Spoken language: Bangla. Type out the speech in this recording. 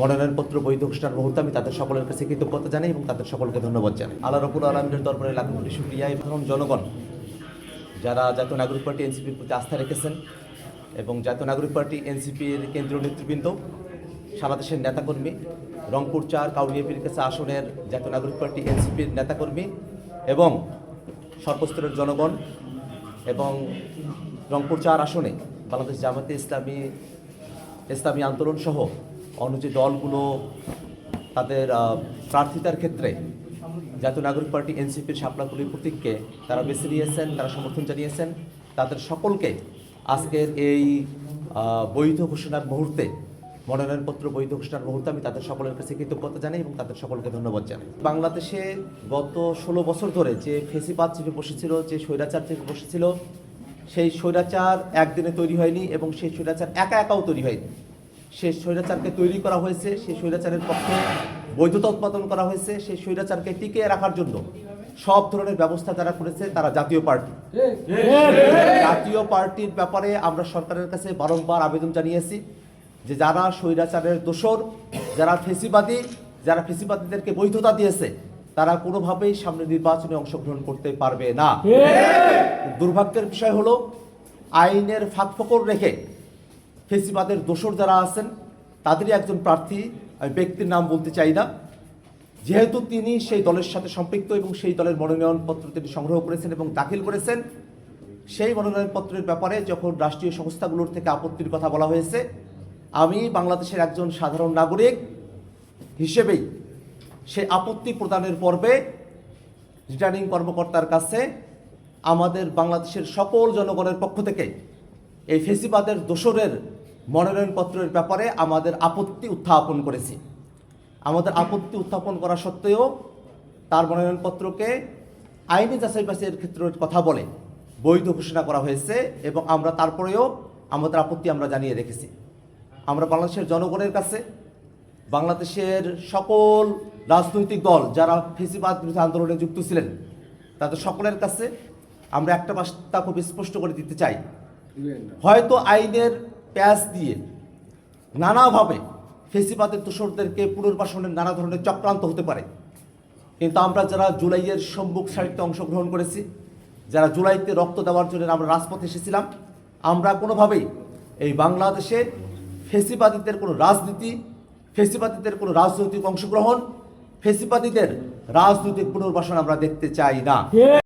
মনোনয়নপত্র বৈধ ঘোষণার মুহূর্তে আমি তাদের সকলের কাছে কৃতজ্ঞতা জানাই এবং তাদের সকলকে ধন্যবাদ জানাই। আল্লাহ রবুল আলমীর দরবারে লাখ শুক্রিয়া। এবং জনগণ, যারা জাতীয় নাগরিক পার্টি এনসিপির প্রতি আস্থা রেখেছেন এবং জাতীয় নাগরিক পার্টি এনসিপির কেন্দ্রীয় নেতৃবৃন্দ, সারা দেশের নেতাকর্মী, রংপুর চার কাউরিয়া পীরকাছা আসনের জাতীয় নাগরিক পার্টি এনসিপির নেতাকর্মী এবং সর্বস্তরের জনগণ এবং রংপুর চার আসনে বাংলাদেশ জামাতে ইসলামী ইসলামী আন্দোলন সহ অন্য যে দলগুলো তাদের প্রার্থিতার ক্ষেত্রে জাতীয় নাগরিক পার্টি, এনসিপির শাপলাকুলির প্রতীককে তারা বেছে নিয়েছেন, তারা সমর্থন জানিয়েছেন। তাদের সকলকে আজকের এই বৈধ ঘোষণার মুহূর্তে মনোনয়নপত্র বৈধ ঘোষণার মুহূর্তে আমি তাদের সকলের কাছে কৃতজ্ঞতা জানাই এবং তাদের সকলকে ধন্যবাদ জানাই। বাংলাদেশে গত ষোলো বছর ধরে যে ফেসিপাত চেপে বসেছিল, যে স্বৈরাচার চেপে বসেছিল, সেই স্বৈরাচার একদিনে তৈরি হয়নি এবং সেই স্বৈরাচার একা একাও তৈরি হয়নি। সেই স্বৈরাচারকে তৈরি করা হয়েছে সেই স্বৈরাচারের পক্ষে বৈধতা উৎপাদন করা হয়েছে সেই স্বৈরাচারকে টিকিয়ে রাখার জন্য সব ধরনের ব্যবস্থা যারা করেছে, তারা জাতীয় পার্টি। জাতীয় পার্টির ব্যাপারে আমরা সরকারের কাছে বারংবার আবেদন জানিয়েছি যে যারা স্বৈরাচারের দোষর, যারা ফেসিবাদী, যারা ফেসিবাদীদেরকে বৈধতা দিয়েছে, তারা কোনোভাবেই সামনে নির্বাচনে অংশগ্রহণ করতে পারবে না। দুর্ভাগ্যের বিষয় হলো, আইনের ফাঁকফোকর রেখে ফেসিবাদের দোসর যারা আছেন, তাদেরই একজন প্রার্থী, আমি ব্যক্তির নাম বলতে চাই না। যেহেতু তিনি সেই দলের সাথে সম্পৃক্ত এবং সেই দলের মনোনয়নপত্র তিনি সংগ্রহ করেছেন এবং দাখিল করেছেন, সেই মনোনয়নপত্রের ব্যাপারে যখন রাষ্ট্রীয় সংস্থাগুলোর থেকে আপত্তির কথা বলা হয়েছে, আমি বাংলাদেশের একজন সাধারণ নাগরিক হিসেবেই সেই আপত্তি প্রদানের পর্বে রিটার্নিং কর্মকর্তার কাছে আমাদের বাংলাদেশের সকল জনগণের পক্ষ থেকে এই ফেসিবাদের দোসরের মনোনয়নপত্রের ব্যাপারে আমাদের আপত্তি উত্থাপন করেছি। আমাদের আপত্তি উত্থাপন করা সত্ত্বেও তার মনোনয়নপত্রকে আইনি যাচাই বাছাইয়ের ক্ষেত্রে কথা বলে বৈধ ঘোষণা করা হয়েছে এবং আমরা তারপরেও আমাদের আপত্তি আমরা জানিয়ে রেখেছি। আমরা বাংলাদেশের জনগণের কাছে বাংলাদেশের সকল রাজনৈতিক দল যারা ফেসিবাদ বিরোধী আন্দোলনে যুক্ত ছিলেন তাদের সকলের কাছে আমরা একটা বার্তা খুব স্পষ্ট করে দিতে চাই। হয়তো আইনের প্যাচ দিয়ে নানাভাবে ফেসিবাদের দোসরদেরকে পুনর্বাসনের নানা ধরনের চক্রান্ত হতে পারে। কিন্তু আমরা যারা জুলাইয়ের সম্মুখ সারিতে অংশগ্রহণ করেছি, যারা জুলাইতে রক্ত দেওয়ার জন্য আমরা রাজপথে এসেছিলাম, আমরা কোনোভাবেই এই বাংলাদেশে ফেসিবাদীদের কোনো রাজনীতি, ফেসিবাদীদের কোনো রাজনৈতিক অংশগ্রহণ, ফেসিবাদীদের রাজনৈতিক পুনর্বাসন আমরা দেখতে চাই না।